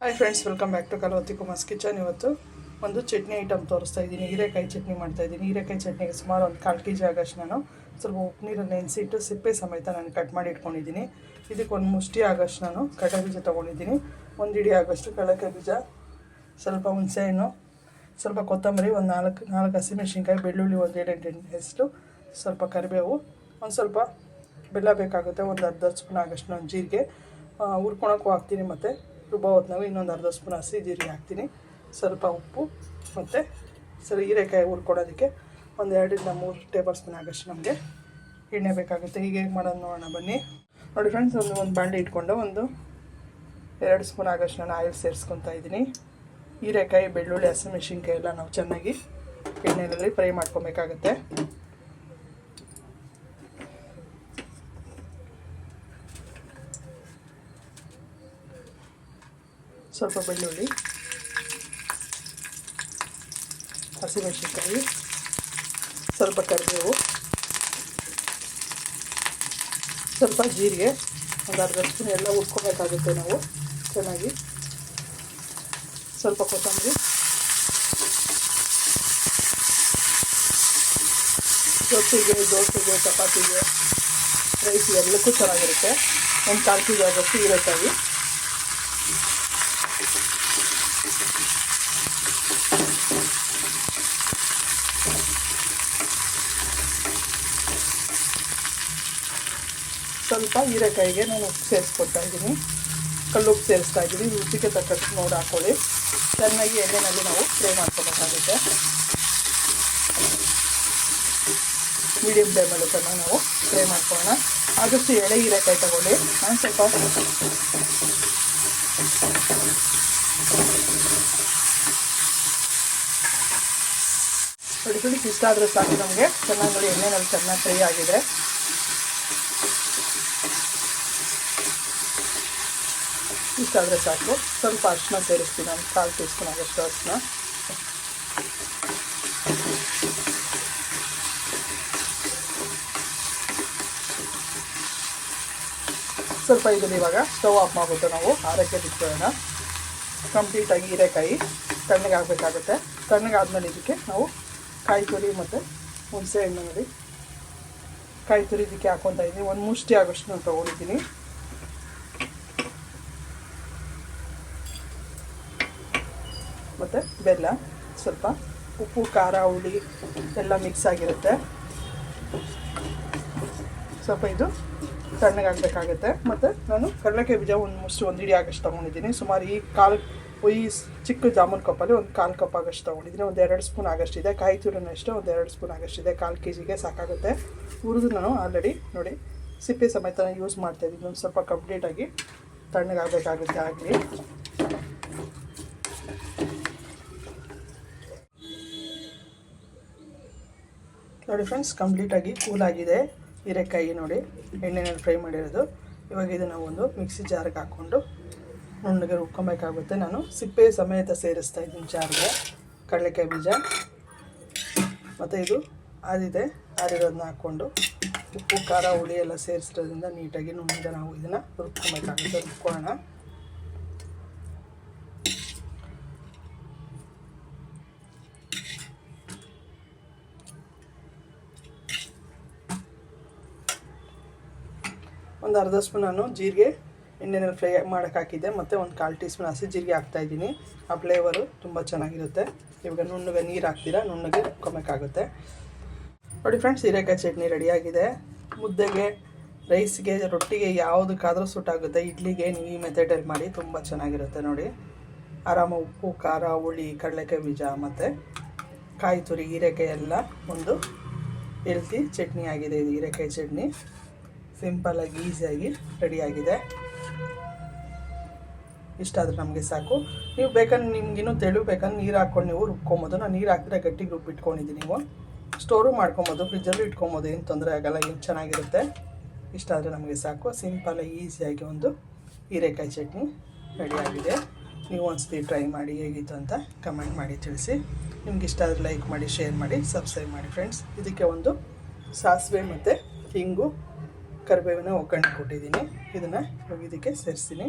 Hi friends welcome back to Kalavati Kumar's kitchen ಇವತ್ತು ಒಂದು chutney item ತೋರಿಸ್ತಾ ಇದ್ದೀನಿ. ಹೀರೆಕಾಯಿ ಚಟ್ನಿ ಮಾಡ್ತಾ ಇದ್ದೀನಿ. ಹೀರೆಕಾಯಿ ಚಟ್ನಿಗೆ ಸುಮಾರು ಒಂದು ಕಾಲು ಕೆ ಜಿ ಆಗಷ್ಟು ನಾನು ಸ್ವಲ್ಪ ಉಪ್ಪು ನೀರನ್ನು ನೆನೆಸಿಟ್ಟು ಸಿಪ್ಪೆ ಸಮೇತ ನಾನು ಕಟ್ ಮಾಡಿ ಇಟ್ಕೊಂಡಿದ್ದೀನಿ. ಇದಕ್ಕೆ ಒಂದು ಮುಷ್ಟಿ ಆಗಷ್ಟು ನಾನು ಕಡಲೆ ಬೀಜ ತೊಗೊಂಡಿದ್ದೀನಿ. ಒಂದು ಇಡೀ ಆಗಷ್ಟು ಕಡಲೆಕಾಯಿ ಬೀಜ, ಸ್ವಲ್ಪ ಹುಣಸೆಹಣ್ಣು ಸ್ವಲ್ಪ ಕೊತ್ತಂಬರಿ, ಒಂದು ನಾಲ್ಕು ನಾಲ್ಕು ಹಸಿಮೆಣ್ಸಿನ್ಕಾಯಿ, ಬೆಳ್ಳುಳ್ಳಿ ಒಂದು ಎರಡು ಎಂಟು ಹೆಸರು, ಸ್ವಲ್ಪ ಕರಿಬೇವು, ಒಂದು ಸ್ವಲ್ಪ ಬೆಲ್ಲ ಬೇಕಾಗುತ್ತೆ, ಒಂದು ಅರ್ಧ ಸ್ಪೂನ್ ಆಗಷ್ಟು ನಾನು ಜೀರಿಗೆ. ಹುರ್ಕೊಳಕ್ಕೂ ಹಾಕ್ತೀನಿ ಮತ್ತು. ರುಬ್ಬ ಹೊತ್ನಾಗ ಇನ್ನೊಂದು ಅರ್ಧ ಸ್ಪೂನ್ ಹಸಿ ಜೀರಿಗೆ ಹಾಕ್ತೀನಿ. ಸ್ವಲ್ಪ ಉಪ್ಪು ಮತ್ತು ಸರಿ ಹೀರೆಕಾಯಿ ಹುರ್ಕೊಡೋದಕ್ಕೆ ಒಂದು ಎರಡರಿಂದ ಮೂರು ಟೇಬಲ್ ಸ್ಪೂನ್ ಆಗಷ್ಟು ನಮಗೆ ಎಣ್ಣೆ ಬೇಕಾಗುತ್ತೆ. ಹೀಗೆ ಹೇಗೆ ಮಾಡೋದು ನೋಡೋಣ, ಬನ್ನಿ. ನೋಡಿ ಫ್ರೆಂಡ್ಸ್ ಒಂದು ಒಂದು ಬಾಂಡೆ ಇಟ್ಕೊಂಡು ಒಂದು ಎರಡು ಸ್ಪೂನ್ ಆಗಷ್ಟು ನಾನು ಆಯಿಲ್ ಸೇರಿಸ್ಕೊತಾ ಇದ್ದೀನಿ. ಹೀರೆಕಾಯಿ, ಬೆಳ್ಳುಳ್ಳಿ, ಹಸಿಮೆಣ್ಸಿನ್ಕಾಯಿ ಎಲ್ಲ ನಾವು ಚೆನ್ನಾಗಿ ಎಣ್ಣೆಯಲ್ಲಿ ಫ್ರೈ ಮಾಡ್ಕೊಬೇಕಾಗತ್ತೆ. ಸ್ವಲ್ಪ ಬೆಳ್ಳುಳ್ಳಿ, ಹಸಿಮೆಣಸಿನ್ಕಾಯಿ, ಸ್ವಲ್ಪ ಕರಿಬೇವು, ಸ್ವಲ್ಪ ಜೀರಿಗೆ, ಒಂದು ಅರ್ಧ ಸ್ಪೂನ್ ಎಲ್ಲ ಉಟ್ಕೋಬೇಕಾಗುತ್ತೆ ನಾವು. ಚೆನ್ನಾಗಿ ಸ್ವಲ್ಪ ಕೊತ್ತಂಬರಿ, ರೊಟ್ಟಿಗೆ, ದೋಸೆಗೆ, ಚಪಾತಿಗೆ ರೈಸ್ ಎಲ್ಲಕ್ಕೂ ಚೆನ್ನಾಗಿರುತ್ತೆ. ಒಂದು ಕಾಲು ಕೆ ಜಿ ಆಗೋಷ್ಟು ಹೀರೆಕಾಯಿ. ಸ್ವಲ್ಪ ಹೀರೆಕಾಯಿಗೆ ನಾನು ಉಪ್ಪು ಸೇರಿಸ್ಕೊಡ್ತಾ ಇದ್ದೀನಿ. ಕಲ್ಲು ಉಪ್ಪು ಸೇರಿಸ್ತಾ ಇದ್ದೀನಿ. ರುಚಿಗೆ ತಕ್ಕಷ್ಟು ನೋಡಿ ಹಾಕ್ಕೊಳ್ಳಿ ಚೆನ್ನಾಗಿ ಎಣ್ಣೆನಲ್ಲಿ ನಾವು ಫ್ರೈ ಮಾಡ್ಕೊಬೇಕಾಗುತ್ತೆ. ಮೀಡಿಯಮ್ ಫ್ಲೇಮಲ್ಲೂ ಕೂಡ ನಾವು ಫ್ರೈ ಮಾಡ್ಕೊಳ್ಳೋಣ. ಆದಷ್ಟು ಎಳೆ ಹೀರೆಕಾಯಿ ತಗೊಳ್ಳಿ. ನಾನು ಸ್ವಲ್ಪ ಬಿಡಿ ಇಷ್ಟ ಆದರೆ ಸಾಕು ನಮಗೆ. ಚೆನ್ನಾಗಿ ನೋಡಿ ಎಣ್ಣೆನಲ್ಲಿ ಚೆನ್ನಾಗಿ ಫ್ರೈ ಆಗಿದೆ. ಇಷ್ಟ ಆದರೆ ಸಾಕು. ಸ್ವಲ್ಪ ಅರಿಶಿನ ಸೇರಿಸ್ತೀನಿ. ಒಂದು ಕಾಲು ಟೀ ಸ್ಪೂನ್ ಸ್ವಲ್ಪ ಇದನ್ನು ಇವಾಗ ಸ್ಟವ್ ಆಫ್ ಮಾಡಿಬಿಟ್ಟು ನಾವು ಆರಕ್ಕೆ ಬಿಟ್ಕೊಳ್ಳೋಣ. ಕಂಪ್ಲೀಟಾಗಿ ಹೀರೆಕಾಯಿ ತಣ್ಣಗೆ ಆಗಬೇಕಾಗುತ್ತೆ. ತಣ್ಣಗೆ ಇದಕ್ಕೆ ನಾವು ಕಾಯಿ ತುರಿ ಮತ್ತು ಹುಣಸೆ ಹಣ್ಣು ನೋಡಿ. ಕಾಯಿ ತುರಿ ಇದಕ್ಕೆ ಹಾಕ್ಕೊತಾ ಇದ್ದೀನಿ ಒಂದು ಮುಷ್ಟಿ ಆಗೋಷ್ಟು ನಾನು ತೊಗೊಂಡಿದ್ದೀನಿ. ಮತ್ತು ಬೆಲ್ಲ, ಸ್ವಲ್ಪ ಉಪ್ಪು, ಖಾರ, ಹುಳಿ ಎಲ್ಲ ಮಿಕ್ಸ್ ಆಗಿರುತ್ತೆ. ಸ್ವಲ್ಪ ಇದು ತಣ್ಣಗಾಗಬೇಕಾಗತ್ತೆ ಮತ್ತು ನಾನು ಕಡಲೆಕಾಯಿ ಬೀಜ ಒಂದು ಮುಷ್ಟು ಒಂದು ಹಿಡಿ ಆಗಷ್ಟು ತೊಗೊಂಡಿದ್ದೀನಿ. ಸುಮಾರು ಈ ಕಾಲು, ಈ ಚಿಕ್ಕ ಜಾಮೂನ್ ಕಪ್ಪಲ್ಲಿ ಒಂದು ಕಾಲು ಕಪ್ ಆಗಷ್ಟು ತೊಗೊಂಡಿದ್ದೀನಿ. ಒಂದು ಎರಡು ಸ್ಪೂನ್ ಆಗಷ್ಟಿದೆ ಕಾಯಿ ತುರಿನೂ ಅಷ್ಟೇ ಒಂದು ಎರಡು ಸ್ಪೂನ್ ಆಗಷ್ಟಿದೆ ಕಾಲು ಕೆ ಜಿಗೆ ಸಾಕಾಗುತ್ತೆ. ಹುರಿದು ನಾನು ಆಲ್ರೆಡಿ ನೋಡಿ ಸಿಪ್ಪೆ ಸಮೇತ ಯೂಸ್ ಮಾಡ್ತಾಯಿದ್ದೀನಿ ಒಂದು ಸ್ವಲ್ಪ ಕಂಪ್ಲೀಟಾಗಿ ತಣ್ಣಗಾಗಬೇಕಾಗುತ್ತೆ ಆಗಲಿ. ನೋಡಿ ಫ್ರೆಂಡ್ಸ್ ಕಂಪ್ಲೀಟಾಗಿ ಕೂಲ್ ಆಗಿದೆ. ಹೀರೆಕಾಯಿ ನೋಡಿ, ಎಣ್ಣೆನಲ್ಲಿ ಫ್ರೈ ಮಾಡಿರೋದು. ಇವಾಗ ಇದನ್ನು ಒಂದು ಮಿಕ್ಸಿ ಜಾರ್ಗೆ ಹಾಕ್ಕೊಂಡು ನುಣ್ಣಗೆ ರುಬ್ಕೊಬೇಕಾಗುತ್ತೆ. ನಾನು ಸಿಪ್ಪೆ ಸಮೇತ ಸೇರಿಸ್ತಾ ಇದ್ದೀನಿ ಜಾರ್ಗೆ ಕಡಲೆಕಾಯಿ ಬೀಜ. ಮತ್ತು ಇದು ಆದಿದೆ. ಆರಿರೋದನ್ನ ಹಾಕ್ಕೊಂಡು ಉಪ್ಪು, ಖಾರ, ಹುಳಿ ಎಲ್ಲ ಸೇರಿಸಿರೋದ್ರಿಂದ ನೀಟಾಗಿ ನುಣ್ಣಗೆ ನಾವು ಇದನ್ನು ರುಬ್ಕೊಬೇಕಾಗುತ್ತೆ. ರುಬ್ಕೊಳ್ಳೋಣ. ಒಂದು ಅರ್ಧ ಸ್ಪೂನ್ ನಾನು ಜೀರಿಗೆ ಎಣ್ಣೆನಲ್ಲಿ ಫ್ರೈ ಮಾಡೋಕೆ ಹಾಕಿದ್ದೆ. ಮತ್ತು ಒಂದು ಕಾಲು ಟೀ ಸ್ಪೂನ್ ಹಸಿ ಜೀರಿಗೆ ಹಾಕ್ತಾಯಿದ್ದೀನಿ ಆ ಫ್ಲೇವರು ತುಂಬ ಚೆನ್ನಾಗಿರುತ್ತೆ. ಇವಾಗ ನುಣ್ಣಗೆ ನೀರು ಹಾಕ್ತೀರಾ, ನುಣ್ಣಗೆ ರುಬ್ಕೊಬೇಕಾಗುತ್ತೆ. ನೋಡಿ ಫ್ರೆಂಡ್ಸ್ ಹೀರೆಕಾಯಿ ಚಟ್ನಿ ರೆಡಿಯಾಗಿದೆ ಮುದ್ದೆಗೆ ರೈಸ್ಗೆ ರೊಟ್ಟಿಗೆ ಯಾವುದಕ್ಕಾದರೂ ಸುಟ್ಟಾಗುತ್ತೆ ಇಡ್ಲಿಗೆ ನೀವು ಈ ಮೆಥಡಲ್ಲಿ ಮಾಡಿ ತುಂಬ ಚೆನ್ನಾಗಿರುತ್ತೆ ನೋಡಿ. ಆರಾಮ ಉಪ್ಪು, ಖಾರ, ಹುಳಿ, ಕಡಲೆಕಾಯಿ ಬೀಜ ಮತ್ತು ಕಾಯಿ ತುರಿ, ಹೀರೆಕಾಯಿ ಎಲ್ಲ ಒಂದು ಹೆಲ್ತಿ ಚಟ್ನಿ ಆಗಿದೆ ಇದು ಹೀರೆಕಾಯಿ ಚಟ್ನಿ. ಸಿಂಪಲ್ಲಾಗಿ ಈಸಿಯಾಗಿ ರೆಡಿಯಾಗಿದೆ ಇಷ್ಟ ಆದರೆ ನಮಗೆ ಸಾಕು. ನೀವು ಬೇಕಂದ್ರೆ ನಿಮ್ಗಿನ್ನೂ ತೆಳು ಬೇಕಂದ್ರೆ ನೀರು ಹಾಕ್ಕೊಂಡು ನೀವು ರುಬ್ಕೊಬೋದು. ನಾನು ನೀರು ಹಾಕಿದ್ರೆ ಗಟ್ಟಿಗೆ ರುಬ್ಬಿಟ್ಕೊಂಡಿದ್ದೀನಿ ನೀವು. ಸ್ಟೋರು ಮಾಡ್ಕೊಬೋದು ಫ್ರಿಜ್ಜಲ್ಲೂ ಇಟ್ಕೊಬೋದು, ಏನು ತೊಂದರೆ ಆಗಲ್ಲ, ಏನು ಚೆನ್ನಾಗಿರುತ್ತೆ. ಇಷ್ಟಾದರೆ ನಮಗೆ ಸಾಕು. ಸಿಂಪಲ್ಲಾಗಿ ಈಸಿಯಾಗಿ ಒಂದು ಹೀರೆಕಾಯಿ ಚಟ್ನಿ ರೆಡಿಯಾಗಿದೆ ನೀವು ಒಂದ್ಸತಿ ಟ್ರೈ ಮಾಡಿ ಹೇಗಿತ್ತು ಅಂತ ಕಮೆಂಟ್ ಮಾಡಿ ತಿಳಿಸಿ. ನಿಮ್ಗೆ ಇಷ್ಟ ಆದರೆ ಲೈಕ್ ಮಾಡಿ ಶೇರ್ ಮಾಡಿ ಸಬ್ಸ್ಕ್ರೈಬ್ ಮಾಡಿ ಫ್ರೆಂಡ್ಸ್ ಇದಕ್ಕೆ ಒಂದು ಸಾಸಿವೆ ಮತ್ತು ಹಿಂಗು ಕರಿಬೇವಿನ ಒಗ್ಗರಣೆ ಕೊಟ್ಟಿದ್ದೀನಿ. ಇದನ್ನು ಇದಕ್ಕೆ ಸೇರಿಸ್ತೀನಿ.